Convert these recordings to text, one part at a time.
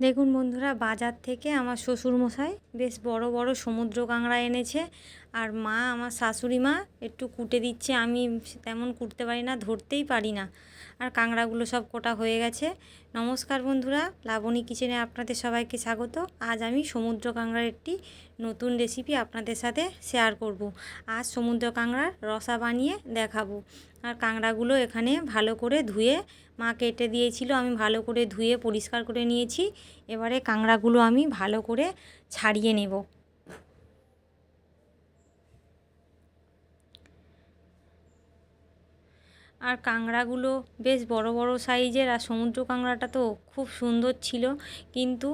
দেখুন বন্ধুরা বাজার থেকে আমার শ্বশুরমশাই বেশ বড় বড় সমুদ্র কাঁকড়া এনেছে। আর মা, আমার শাশুড়ি মা একটু কুটে দিচ্ছে, আমি তেমন কুটতে পারি না, ধরতেই পারি না। আর কাঁকড়াগুলো সব কোটা হয়ে গেছে। নমস্কার বন্ধুরা, লাবণী কিচেনে আপনাদের সবাইকে স্বাগত। আজ আমি সমুদ্র কাঁকড়ার একটি নতুন রেসিপি আপনাদের সাথে শেয়ার করব। আজ সমুদ্র কাঁকড়ার রসা বানিয়ে দেখাবো। আর কাঁকড়াগুলো এখানে ভালো করে ধুয়ে মা কেটে দিয়েছিল, আমি ভালো করে ধুয়ে পরিষ্কার করে নিয়েছি। এবারে কাঁকড়াগুলো আমি ভালো করে ছাড়িয়ে নেব। আর কাঁকড়াগুলো বেশ বড় বড় সাইজের, আর সমুদ্র কাঁকড়াটা তো খুব সুন্দর ছিল। কিন্তু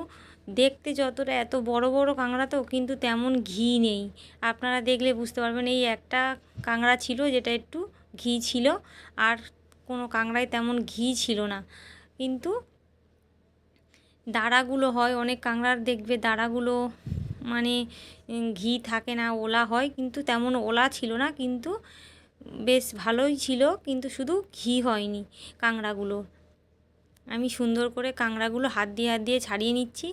দেখতে যতটা, এত বড় বড় কাঁকড়া তো কিন্তু তেমন ঘি নেই। আপনারা দেখলে বুঝতে পারবেন, এই একটা কাঁকড়া ছিল যেটা একটু ঘি ছিল, আর কোনো কাঁকড়ায় তেমন ঘি ছিল না। কিন্তু দাঁড়াগুলো হয়, অনেক কাঁকড়ার দেখবে দাঁড়াগুলো মানে ঘি থাকে না, ওলা হয়, কিন্তু তেমন ওলা ছিল না। কিন্তু বেশ ভালোই ছিল, কিন্তু শুধু ঘি হয়নি কাঁকড়াগুলো। আমি সুন্দর করে কাঁকড়াগুলো হাত দিয়ে হাত দিয়ে ছাড়িয়ে নিচ্ছি।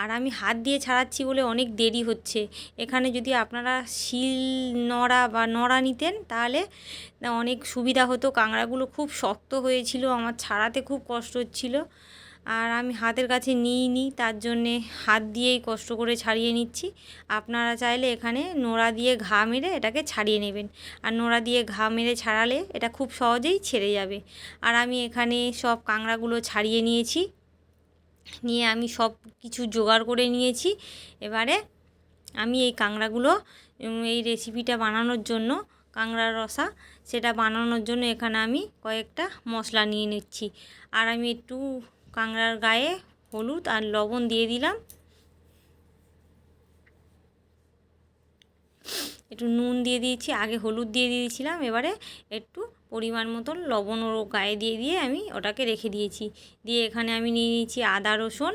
আর আমি হাত দিয়ে ছাড়াচ্ছি বলে অনেক দেরি হচ্ছে। এখানে যদি আপনারা শিল নড়া বা নড়া নিতেন, তাহলে অনেক সুবিধা হতো। কাঁকড়াগুলো খুব শক্ত হয়েছিল, আমার ছাড়াতে খুব কষ্ট হচ্ছিল। আর আমি হাতের কাছে নিই নি, তার জন্যে হাত দিয়েই কষ্ট করে ছাড়িয়ে নিচ্ছি। আপনারা চাইলে এখানে নোড়া দিয়ে ঘা মেরে এটাকে ছাড়িয়ে নেবেন। আর নোড়া দিয়ে ঘা মেরে ছাড়ালে এটা খুব সহজেই ছেড়ে যাবে। আর আমি এখানে সব কাঁকড়াগুলো ছাড়িয়ে নিয়েছি। নিয়ে আমি সব কিছু জোগাড় করে নিয়েছি। এবারে আমি এই কাঁকড়াগুলো এই রেসিপিটা বানানোর জন্য, কাঁকড়ার রসা, সেটা বানানোর জন্য এখানে আমি কয়েকটা মশলা নিয়ে নিচ্ছি। আর আমি একটু কাঁকড়ার গায়ে হলুদ আর লবণ দিয়ে দিলাম। একটু নুন দিয়ে দিয়েছি, আগে হলুদ দিয়ে দিয়েছিলাম, এবারে একটু পরিমাণ মতন লবণ ওর গায়ে দিয়ে দিয়ে আমি ওটাকে রেখে দিয়েছি। দিয়ে এখানে আমি নিয়ে নিয়েছি আদা, রসুন,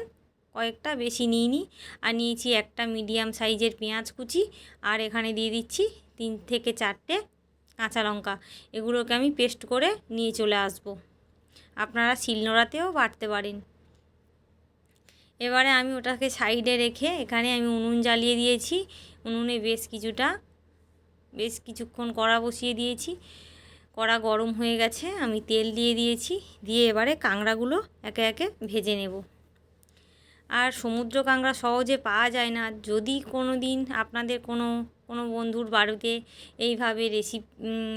কয়েকটা বেশি নিইনি আর নিয়েছি একটা মিডিয়াম সাইজের পেঁয়াজ কুচি, আর এখানে দিয়ে দিচ্ছি তিন থেকে চারটে কাঁচা লঙ্কা। এগুলোকে আমি পেস্ট করে নিয়ে চলে আসব। আপনারা শিলনোড়াতেও বাটতে পারেন। এবারে আমি ওটাকে সাইডে রেখে এখানে আমি উনুন জ্বালিয়ে দিয়েছি। উনুনে বেশ কিছুটা, বেশ কিছুক্ষণ কড়া বসিয়ে দিয়েছি। কড়া গরম হয়ে গেছে, আমি তেল দিয়ে দিয়েছি। দিয়ে এবারে কাঁকড়াগুলো একে একে ভেজে নেব। আর সমুদ্র কাঁকড়া সহজে পাওয়া যায় না। যদি কোনো দিন আপনাদের কোনো কোনো বন্ধুর বাড়িতে এইভাবে রেসিপি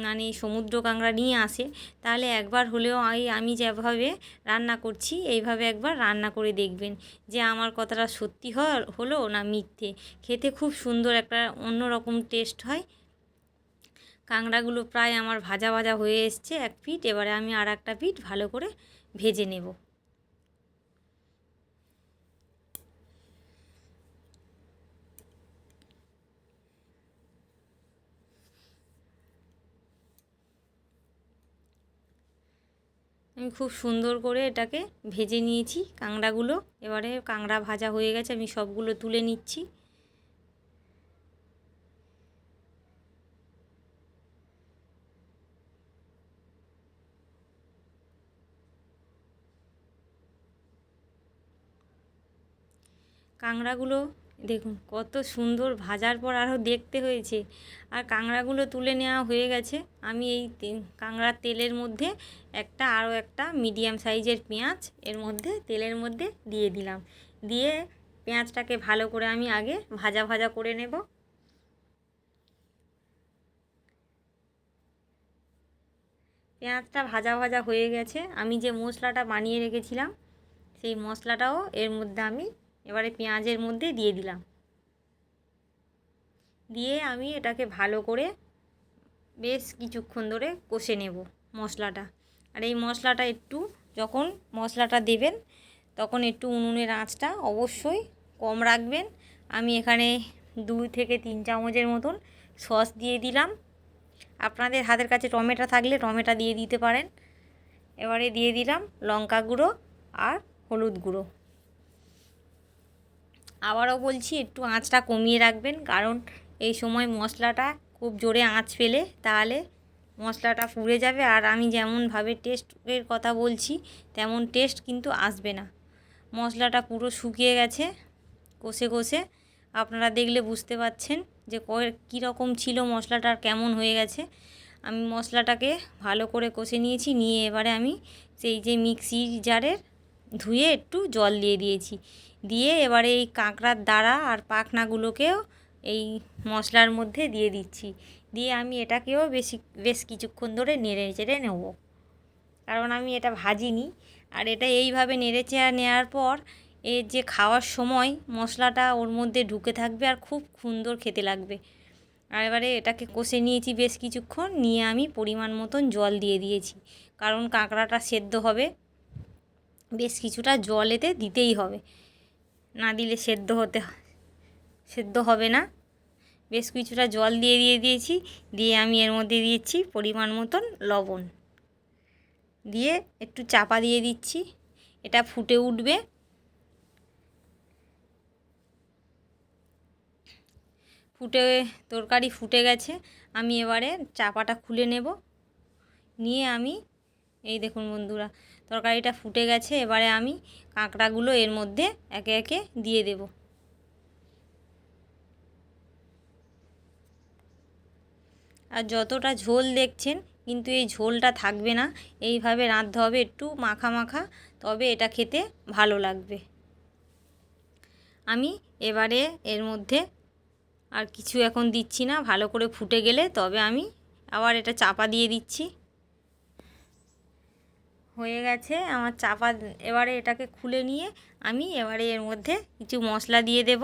মানে সমুদ্র কাঁকড়া নিয়ে আসে, তাহলে একবার হলেও আমি যেভাবে রান্না করছি, এইভাবে একবার রান্না করে দেখবেন যে আমার কথাটা সত্যি হলো না মিথ্যে। খেতে খুব সুন্দর একটা অন্যরকম টেস্ট হয়। কাঁকড়াগুলো প্রায় আমার ভাজা ভাজা হয়ে এসছে এক পিঠ, এবারে আমি আর একটা পিঠ ভালো করে ভেজে নেব। আমি খুব সুন্দর করে এটাকে ভেজে নিয়েছি কাঁকড়াগুলো। এবারে কাঁকড়া ভাজা হয়ে গেছে, আমি সবগুলো তুলে নিচ্ছি। কাঁকড়াগুলো দেখুন, কত সুন্দর ভাজার পর আরও দেখতে হয়েছে। আর কাঁকড়াগুলো তুলে নেওয়া হয়ে গেছে। আমি এই কাঁকড়ার তেলের মধ্যে একটা আরও একটা মিডিয়াম সাইজের পেঁয়াজ এর মধ্যে, তেলের মধ্যে দিয়ে দিলাম। দিয়ে পেঁয়াজটাকে ভালো করে আমি আগে ভাজা ভাজা করে নেব। পেঁয়াজটা ভাজা ভাজা হয়ে গেছে। আমি যে মশলাটা বানিয়ে রেখেছিলাম, সেই মশলাটাও এর মধ্যে আমি এবারে পেঁয়াজের মধ্যে দিয়ে দিলাম। দিয়ে আমি এটাকে ভালো করে বেশ কিছুক্ষণ ধরে কষে নেব মশলাটা। আর এই মশলাটা একটু যখন মশলাটা দেবেন, তখন একটু উনুনের আঁচটা অবশ্যই কম রাখবেন। আমি এখানে দুই থেকে তিন চামচের মতন সস দিয়ে দিলাম। আপনাদের হাতের কাছে টমেটো থাকলে টমেটো দিয়ে দিতে পারেন। এবারে দিয়ে দিলাম লঙ্কা গুঁড়ো আর হলুদ গুঁড়ো। আবারও বলছি, একটু আঁচটা কমিয়ে রাখবেন, কারণ এই সময় মশলাটা খুব জোরে আঁচ ফেলে তাহলে মশলাটা পুড়ে যাবে। আর আমি যেমনভাবে টেস্টের কথা বলছি, তেমন টেস্ট কিন্তু আসবে না। মশলাটা পুরো শুকিয়ে গেছে, কষে কষে। আপনারা দেখলে বুঝতে পাচ্ছেন যে কীরকম ছিল মশলাটা কেমন হয়ে গেছে। আমি মশলাটাকে ভালো করে কষে নিয়েছি, নিয়ে এবারে আমি সেই যে মিক্সি জারের ধুয়ে একটু জল দিয়ে দিয়েছি। দিয়ে এবারে এই কাঁকড়ার দাঁড়া আর পাখনাগুলোকেও এই মশলার মধ্যে দিয়ে দিচ্ছি। দিয়ে আমি এটাকেও বেশি, বেশ কিছুক্ষণ ধরে নেড়ে চেড়ে নেব। কারণ আমি এটা ভাজিনি। আর এটা এইভাবে নেড়ে চেড়ে নেওয়ার পর এর যে খাওয়ার সময় মশলাটা ওর মধ্যে ঢুকে থাকবে আর খুব সুন্দর খেতে লাগবে। আর এবারে এটাকে কষে নিয়েছি বেশ কিছুক্ষণ। নিয়ে আমি পরিমাণ মতন জল দিয়ে দিয়েছি। কারণ কাঁকড়াটা সেদ্ধ হবে। বেশ কিছুটা জল এতে দিতেই হবে। না দিলে সেদ্ধ হতে সেদ্ধ হবে না। বেশ কিছুটা জল দিয়ে দিয়ে দিয়েছি। দিয়ে আমি এর মধ্যে দিয়েছি পরিমাণ মতন লবণ। দিয়ে একটু চাপা দিয়ে দিচ্ছি। এটা ফুটে উঠবে। ফুটে, তরকারি ফুটে গেছে। আমি এবারে চাপাটা খুলে নেব। নিয়ে আমি এই দেখুন বন্ধুরা, তরকারিটা ফুটে গেছে, এবারে আমি কাঁকড়াগুলো এর মধ্যে একে একে দিয়ে দেব। আর যতটা ঝোল দেখছেন, কিন্তু এই ঝোলটা থাকবে না, এইভাবে রাঁধতে হবে, একটু মাখা মাখা, তবে এটা খেতে ভালো লাগবে। আমি এবারে এর মধ্যে আর কিছু এখন দিচ্ছি না, ভালো করে ফুটে গেলে তবে আমি আবার এটা চাপা দিয়ে দিচ্ছি। হয়ে গেছে। আমার চাপা এবারে এটাকে খুলে নিয়ে আমি এবারে এর মধ্যে কিছু মশলা দিয়ে দেব।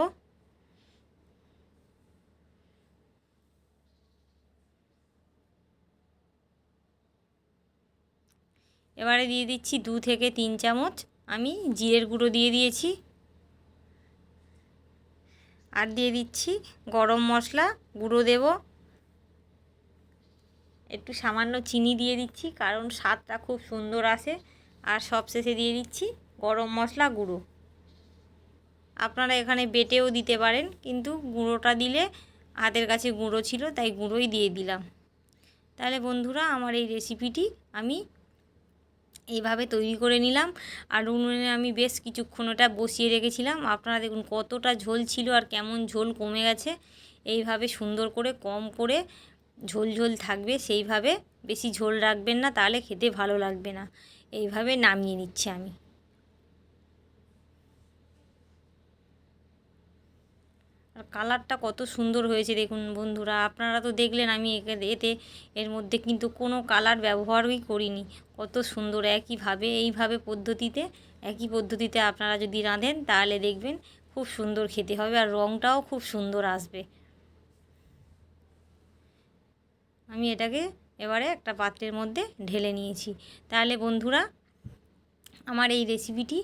এবারে দিয়ে দিচ্ছি দু থেকে তিন চামচ। আমি জিরের গুঁড়ো দিয়ে দিয়েছি। আর দিয়ে দিচ্ছি গরম মশলা, গুঁড়ো দেব। একটু সামান্য চিনি দিয়ে দিচ্ছি, কারণ স্বাদটা খুব সুন্দর আসে। আর সবশেষে দিয়ে দিচ্ছি গরম মশলা গুঁড়ো। আপনারা এখানে বেটেও দিতে পারেন, কিন্তু গুঁড়োটা দিলে হাতের কাছে গুঁড়ো ছিল, তাই গুঁড়োই দিয়ে দিলাম। তাহলে বন্ধুরা, আমার এই রেসিপিটি আমি এইভাবে তৈরি করে নিলাম। আর উনুনে আমি বেশ কিছুক্ষণ ওটা বসিয়ে রেখেছিলাম। আপনারা দেখুন কতটা ঝোল ছিল আর কেমন ঝোল কমে গেছে। এইভাবে সুন্দর করে কম করে ঝোল ঝোল থাকবে, সেইভাবে বেশি ঝোল রাখবেন না, তাহলে খেতে ভালো লাগবে না। এইভাবে নামিয়ে নিচ্ছি আমি। আর কালারটা কত সুন্দর হয়েছে দেখুন বন্ধুরা, আপনারা তো দেখলেন আমি এতে, এর মধ্যে কিন্তু কোনো কালার ব্যবহারই করিনি। কত সুন্দর, একইভাবে, এইভাবে পদ্ধতিতে, একই পদ্ধতিতে আপনারা যদি রাঁধেন, তাহলে দেখবেন খুব সুন্দর খেতে হবে আর রঙটাও খুব সুন্দর আসবে। আমি এটাকে এবারে একটা পাত্রের মধ্যে ঢেলে নিয়েছি। তাহলে বন্ধুরা, আমার এই রেসিপিটি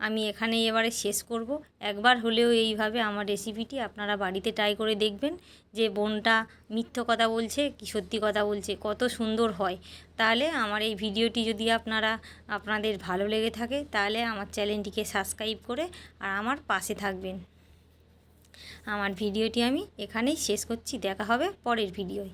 আমি এখানেই এবারে শেষ করব। একবার হলেও এইভাবে আমার রেসিপিটি আপনারা বাড়িতে ট্রাই করে দেখবেন যে বোনটা মিথ্য কথা বলছে কি সত্যি কথা বলছে, কত সুন্দর হয়। তাহলে আমার এই ভিডিওটি যদি আপনারা, আপনাদের ভালো লেগে থাকে, তাহলে আমার চ্যানেলটিকে সাবস্ক্রাইব করে আর আমার পাশে থাকবেন। আমার ভিডিওটি আমি এখানেই শেষ করছি। দেখা হবে পরের ভিডিওয়